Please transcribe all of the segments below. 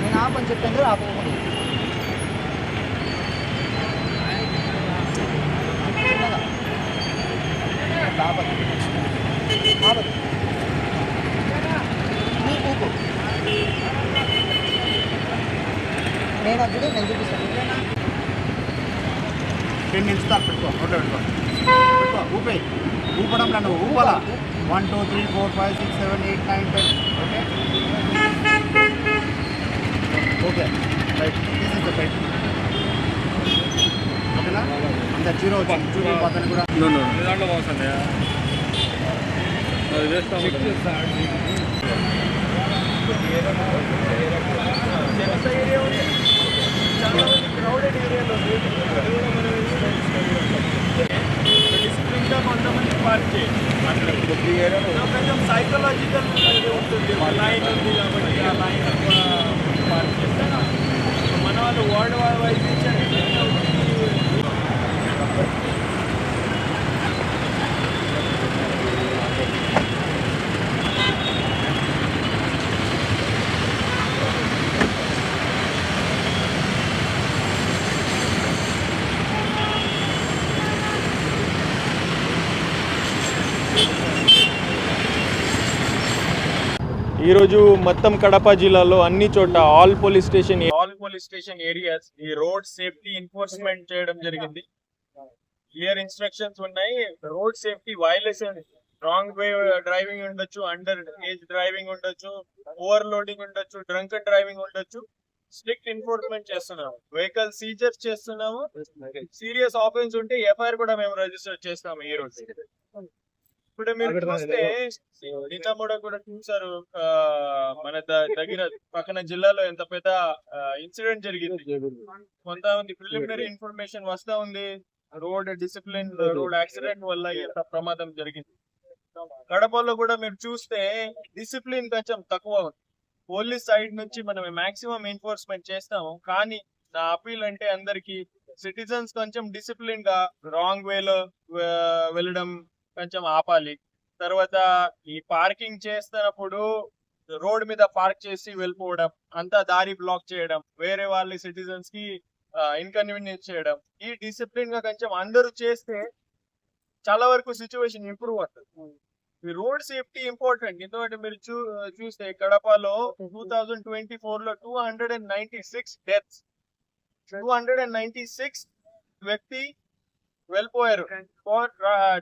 నేను ఆపని చెప్పాను ఆపకుండా చిన్నగా. ఆపదు ఆపదు నీ ఊపు నేను అది చూడు, నేను చూపిస్తాను. టెన్ పెట్టుకో నోట్లో పెట్టుకో. పెట్టుకో ఊపే ఊపడం నన్ను ఊపాలా. One two three four five six seven eight nine ten okay okay right this is the bed ఓకేనా అంత జీరో వచ్చింది జీరో అతను కూడా. దాంట్లో బాగుంది అది వేస్తాం క్రౌడెడ్ కొంతమంది పార్క్ చేయండి అక్కడ కొంచెం సైకలాజికల్ ఉంటుంది లైన్ ఉంది కాబట్టి ఆ లైన్ పార్క్ చేస్తాను మన వాళ్ళు వార్డ్ వైజ్ ఈరోజు మొత్తం కడప జిల్లాలో అన్ని చోట all police station all police station areas ఈ రోడ్ సేఫ్టీ ఎన్ఫోర్స్మెంట్ చేయడం జరిగింది. క్లియర్ ఇన్స్ట్రక్షన్స్ ఉన్నాయి. Road safety violation wrong way driving ఉండొచ్చు అండర్ ఏజ్ డ్రైవింగ్ ఉండొచ్చు ఓవర్ లోడింగ్ ఉండొచ్చు డ్రంక్ డ్రైవింగ్ ఉండొచ్చు. స్ట్రిక్ట్ ఎన్ఫోర్స్మెంట్ చేస్తున్నాము. వెహికల్ సీజర్స్ చేస్తున్నాము. సీరియస్ ఆఫెన్స్ ఉంటే ఎఫ్ఐఆర్ కూడా మేము రిజిస్టర్ చేస్తాము ఈ రోజు. ఇప్పుడు మీరు చూస్తే నిన్న కూడా చూసారు మన దగ్గర పక్కన జిల్లాలో ఎంత పెద్ద ఇన్సిడెంట్ జరిగింది. కొంతమంది ప్రిలిమినరీ ఇన్ఫర్మేషన్ వస్తా ఉంది. రోడ్ డిసిప్లిన్ రోడ్ యాక్సిడెంట్ వల్ల ఎంత ప్రమాదం జరిగింది. కడపలో కూడా మీరు చూస్తే డిసిప్లిన్ కొంచెం తక్కువ ఉంది. పోలీస్ సైడ్ నుంచి మనం మాక్సిమం ఎన్ఫోర్స్మెంట్ చేస్తాము. కానీ నా అపీల్ అంటే అందరికి సిటిజన్స్ కొంచెం డిసిప్లిన్గా రాంగ్ వేలో వెళ్ళడం కొంచెం ఆపాలి. తర్వాత ఈ పార్కింగ్ చేస్తున్నప్పుడు రోడ్ మీద పార్క్ చేసి వెళ్ళిపోవడం అంతా దారి బ్లాక్ చేయడం వేరే వాళ్ళ సిటిజన్స్కి ఇన్కన్వీనియన్స్ చేయడం. ఈ డిసిప్లిన్గా కొంచెం అందరూ చేస్తే చాలా వరకు సిచ్యువేషన్ ఇంప్రూవ్ అవుతుంది. రోడ్ సేఫ్టీ ఇంపార్టెంట్ ఎందుకంటే మీరు చూ చూస్తే కడపలో టూ థౌజండ్ ట్వంటీ ఫోర్లో two hundred and ninety six deaths two hundred and ninety six వ్యక్తి వెళ్ళిపోయారు.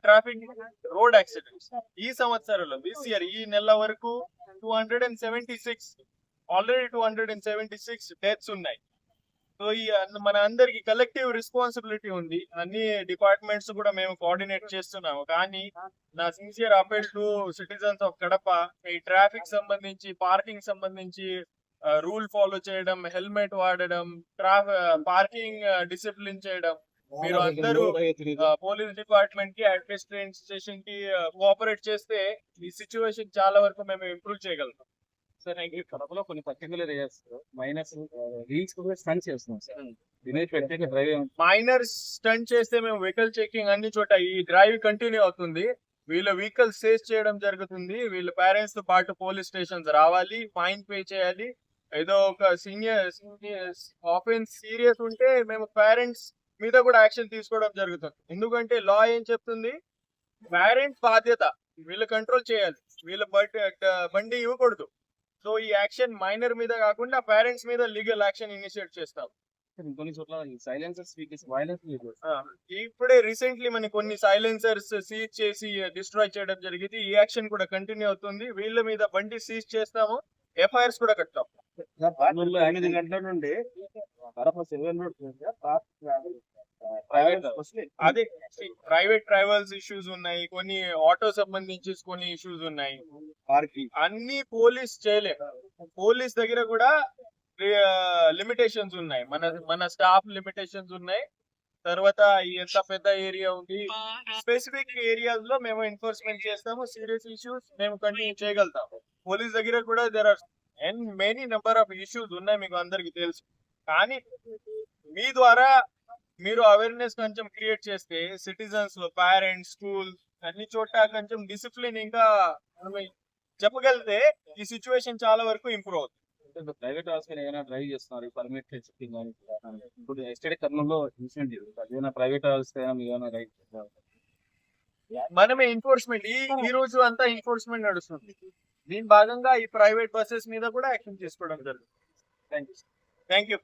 Traffic road accidents. ఈ సంవత్సరంలో దిస్ ఇయర్ ఈ నెల వరకు two hundred and seventy six already two hundred and seventy six deaths ఉన్నాయి. So ఈ మన అందరికి కలెక్టివ్ రెస్పాన్సిబిలిటీ ఉంది. అన్ని డిపార్ట్మెంట్స్ కూడా మేము కోఆర్డినేట్ చేస్తున్నాము. కానీ నా sincere appeal to citizens of Kadapa ఈ ట్రాఫిక్ సంబంధించి పార్కింగ్ సంబంధించి రూల్ ఫాలో చేయడం హెల్మెట్ వాడడం ట్రాఫిక్ పార్కింగ్ డిసిప్లిన్ చేయడం మీరు అందరూ పోలీస్ డిపార్ట్మెంట్కి అడ్మినిస్ట్రేషన్కి కోఆపరేట్ చేస్తే ఈ సిచ్యువేషన్ చాలా వరకు మేము ఇంప్రూవ్ చేయగలుగుతాం. సార్ ఈ కడపలో కొన్ని పర్టికులర్ ఏరియాస్ మైనస్ రీల్స్ కూడా స్టన్ చేస్తున్నాం సార్. మైనర్ స్టంట్ చేస్తే మేము వెహికల్ చెకింగ్ అన్ని చోట ఈ డ్రైవ్ కంటిన్యూ అవుతుంది. వీళ్ళ వెహికల్ సేస్ చేయడం జరుగుతుంది. వీళ్ళ పేరెంట్స్తో పాటు పోలీస్ స్టేషన్స్ రావాలి ఫైన్ పే చేయాలి. ఏదో ఒక సీనియర్ ఆఫెన్స్ సీరియస్ ఉంటే మేము పేరెంట్స్ మీద కూడా యాక్షన్ తీసుకోవడం జరుగుతుంది. ఎందుకంటే లా ఏం చెప్తుంది? పేరెంట్ బాధ్యత. వీళ్ళు కంట్రోల్ చేయాలి. వీళ్ళ బట్ బండి ఇవ్వకూడదు. సో ఈ యాక్షన్ మైనర్ మీద కాకుండా పేరెంట్స్ మీద లీగల్ యాక్షన్ ఇనిషియేట్ చేస్తాం. కొన్ని చోట్ల ఇప్పుడే రీసెంట్లీ మన కొన్ని సైలెన్సర్స్ సీజ్ చేసి డిస్ట్రాయ్ చేయడం జరిగింది. ఈ యాక్షన్ కూడా కంటిన్యూ అవుతుంది. వీళ్ళ మీద బండి సీజ్ చేస్తాము. ఎఫ్ఐఆర్స్ కూడా కట్టాం. ఎనిమిది గంటల నుండి ప్రైవేట్ అదే ప్రైవేట్ ట్రావెల్స్ ఇష్యూస్ ఉన్నాయి కొన్ని ఆటో సంబంధించి కొన్ని ఇష్యూస్ ఉన్నాయి. అన్ని పోలీస్ చేయలేం. పోలీస్ దగ్గర కూడా లిమిటేషన్స్ ఉన్నాయి. మన మన స్టాఫ్ లిమిటేషన్స్ ఉన్నాయి. తర్వాత ఎంత పెద్ద ఏరియా ఉంది స్పెసిఫిక్ ఏరియాస్లో మేము ఎన్ఫోర్స్మెంట్ చేస్తాము సీరియస్ ఇష్యూస్ మేము కంటిన్యూ చేయగలుగుతాము. పోలీస్ దగ్గర కూడా there are and many number of issues ఉన్నాయి మీకు అందరికి తెలుసు. కానీ మీ ద్వారా మీరు అవేర్నెస్ కొంచెం క్రియేట్ చేస్తే సిటిజన్స్ పేరెంట్స్ స్కూల్ అన్ని చోట్ల కొంచెం డిసిప్లిన్ ఇంకా మనం చెప్పగలిగితే ఈ సిచ్యువేషన్ చాలా వరకు ఇంప్రూవ్ అవుతుంది. ప్రైవేట్ హౌస్ ఏమైనా డ్రైవ్ చేస్తున్నారు పర్మిట్ చెకింగ్ కానీ ఇప్పుడు ఎస్టేట్ కర్నూలులో ఇన్సిడెంట్ ఏదైనా ప్రైవేట్ హౌస్ మీరు ఏమైనా రైట్ మనమే ఎన్ఫోర్స్మెంట్ ఈ ఈ రోజు అంతా ఎన్ఫోర్స్మెంట్ నడుస్తుంది. దీని భాగంగా ఈ ప్రైవేట్ బస్సెస్ మీద కూడా యాక్షన్ తీసుకోవడం జరుగుతుంది. Thank you thank you